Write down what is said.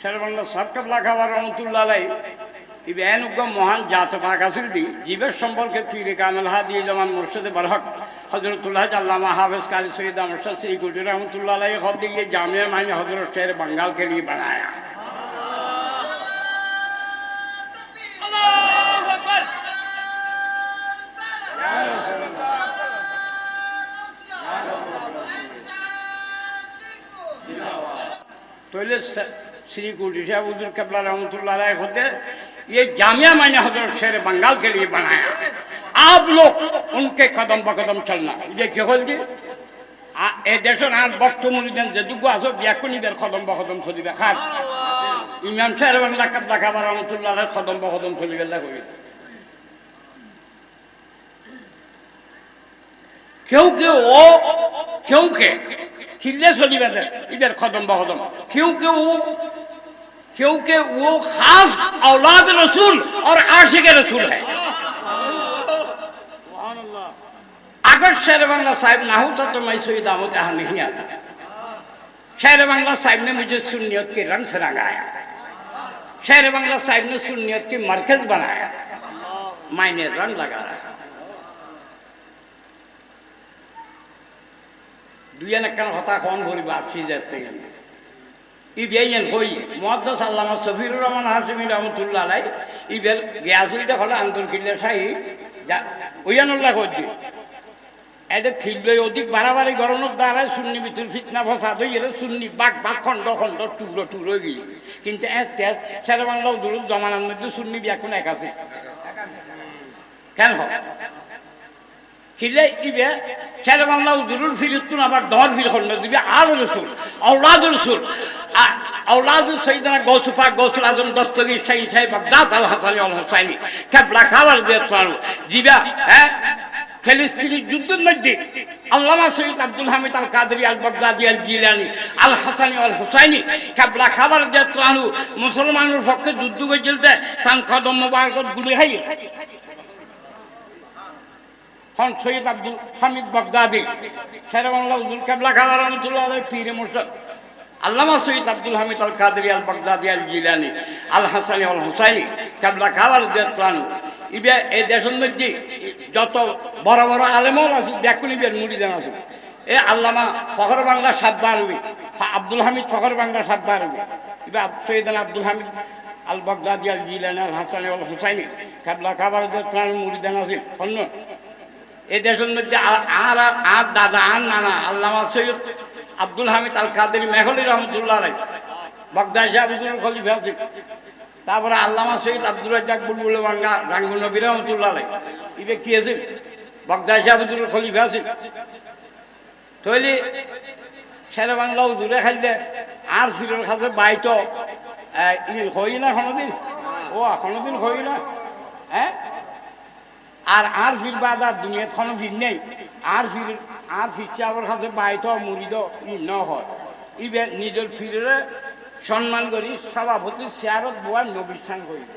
শেরবাংলা সরকার লাখাবার রহমতুল্লাহ আলাই ইবেন উগ্র মহান জাত পাক আসিল দি জীবের সম্পর্কে পীরে কামেল হাদি জমান মুর্শিদে বরহক হজরতুল্লাহ আল্লামা হাফেজ কারি সৈয়দ আমরশাদ শ্রী গুজর রহমতুল্লাহ আলাই হব ये जामिया माने हजरत शेर बंगाल के लिए बनाया আল্লাহু আকবার तो ये स- श्री गुरु शाह उदुल कबला रहमतुल्लाह अलैह होते ये जामिया मैंने हजरत शेर बंगाल के लिए बनाया आप लोग उनके कदम बकदम चलना ये क्या बोल दी এ দেশের আর বক্ত মুরিদেন যেটুকু আসো ব্যাকুনিদের কদম বকদম চলিবে খার ইমাম সাহেব বাংলা কাবলা খাবার রহমতুল্লাহ আলাইহির কদম বকদম চলিবে না কবি কেউ কেউ ও কেউ কে খিল্লে চলিবে দে ইদের কদম বকদম কেউ কেউ क्योंकि वो खास औलाद रसूल और आशिक रसूल है। अगर शेर बंगला साहब ना होता तो मैं सुविधा दामों के नहीं आता। शेर बंगला साहिब ने मुझे सुनियत के रंग से रंगाया। शेर बंगला ने सुनियत के मरकज बनाया। मैंने रंग लगा रहा दुनिया ने कल होता कौन बोली बातचीत ই বেয়েন হই। মহাদ্দাস আল্লামা সফিরুর রহমান হাসিমি রহমতুল্লাহ আলাই ইবের গিয়াসুলটা হলো আন্তর কিল্লা শাহী ওয়ানুল্লাহ করছি। এটা খিলবে অধিক বাড়াবাড়ি গরমের দ্বারা শূন্য ভিতর ফিতনা ফসাদ হয়ে গেলে শূন্য বাঘ বাঘ খণ্ড খণ্ড টুকরো টুকরো গিয়ে কিন্তু ছেলে বাংলাও দূর জমানার মধ্যে শূন্য এখন এক আছে? কেন? খিলে ইবে ছেলে বাংলা দুরুল ফিরিতুন আবার দর ফিল খন্ড দিবে আর রসুল আউলাদ রসুল। গৌসু পাক গৌসুল আজম, দস্তগীর, শাহী সাহেব Baghdad Al Hasani, Al Hussaini. কেবলা খাবার দিয়ে তারু জিবা হ্যাঁ? ফিলিস্তিনি যুদ্ধের মধ্যে আল্লামা সৈয়দ আব্দুল হামিদ আল কাদরি আল বাগদাদি আল জিলানি আল হাসানি আল হুসাইনি কেবলা খাবার দিয়ে তারু মুসলমানের পক্ষে যুদ্ধ করে চলতে তান কদম মোবারকত গুলি হাই হন সৈয়দ আব্দুল হামিদ বাগদাদি শেরবাংলা উজুল কাবলা খাবার আলাই পীরে মুর্শদ। আল্লামা সৈয়দ আব্দুল হামিদ আল কাদরি আল বাগদাদি আল জিলানি আল হাসানি আল হুসাইনি কাবলা খাবার জেতলানু ইবে এই দেশের মধ্যে যত বড় বড় আলেমও আছে ব্যাকুনি বের মুড়িদান আছে। এ আল্লামা ফখর বাংলা সাতবার হবে আব্দুল হামিদ ফখর বাংলা সাতবার হবে ইবে সৈয়দান আব্দুল হামিদ আল বাগদাদি আল জিলানি আল হাসানি আল হুসাইনি কাবলা খাবার জেতলানু মুড়িদান আছে অন্য এই দেশের মধ্যে আর আর দাদা আর নানা, আল্লামা সৈয়দ আব্দুল হামিদ আল কাদের মেহলি রহমতুল্লাহ রাই বগদার শাহ আব্দুল খলিফা আছে তারপরে আল্লামা সৈয়দ আব্দুল রাজ্জাক বুলবুল বাঙ্গা রাঙ্গু নবী রহমতুল্লাহ রাই ইবে কি আছে? বগদার শাহ আব্দুল খলিফা আছে তৈলি শেরে বাংলাও দূরে খাইলে আর ফিরের কাছে বাইতো হই না কোনোদিন ও কোনোদিন হই না। হ্যাঁ? আর আর ফির বাদ আর দুনিয়াত কোনো ফির নেই। আর ফির আর ফিরছে আবার কাছে বাইত মুড়িদ ন হয় ইবে নিজের ফিরে সম্মান করি সভাপতি চেয়ারত বোয়া নবিস্থান করিব